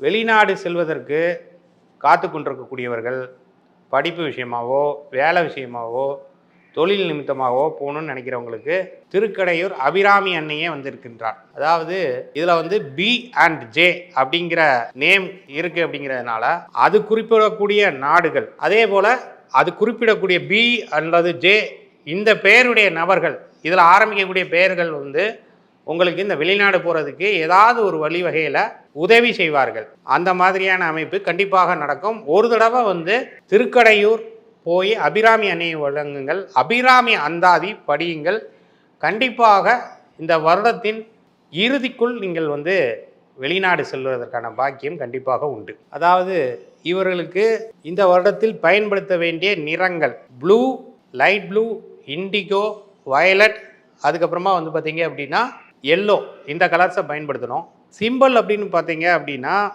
வெளிநாடு செல்வதற்கு காத்து கொண்டிருக்கக்கூடியவர்கள் படிப்பு விஷயமாவோ வேலை விஷயமாவோ தொழில் நிமித்தமாகவோ போகணும்னு நினைக்கிறவங்களுக்கு திருக்கடையூர் அபிராமி அன்னையே வந்திருக்கின்றார். அதாவது இதில் வந்து பி அண்ட் ஜே அப்படிங்கிற நேம் இருக்குது அப்படிங்கிறதுனால அது குறிப்பிடக்கூடிய நாடுகள். அதே போல் அது குறிப்பிடக்கூடிய பி அல்லது ஜே இந்த பெயருடைய நபர்கள் இதில் ஆரம்பிக்கக்கூடிய பெயர்கள் வந்து உங்களுக்கு இந்த வெளிநாடு போகிறதுக்கு ஏதாவது ஒரு வழிவகையில் உதவி செய்வார்கள். அந்த மாதிரியான அமைப்பு கண்டிப்பாக நடக்கும். ஒரு தடவை வந்து திருக்கடையூர் போய் அபிராமி அன்னையை வழங்குங்கள். அபிராமி அந்தாதி படியுங்கள். கண்டிப்பாக இந்த வருடத்தின் இறுதிக்குள் நீங்கள் வந்து வெளிநாடு செல்வதற்கான பாக்கியம் கண்டிப்பாக உண்டு. அதாவது இவர்களுக்கு இந்த வருடத்தில் பயன்படுத்த வேண்டிய நிறங்கள் blue light blue indigo violet அதுக்கப்புறமா வந்து பார்த்தீங்க அப்படின்னா எல்லோ இந்த கலர்ஸை பயன்படுத்தணும். சிம்பிள் அப்படின்னு பார்த்தீங்க அப்படின்னா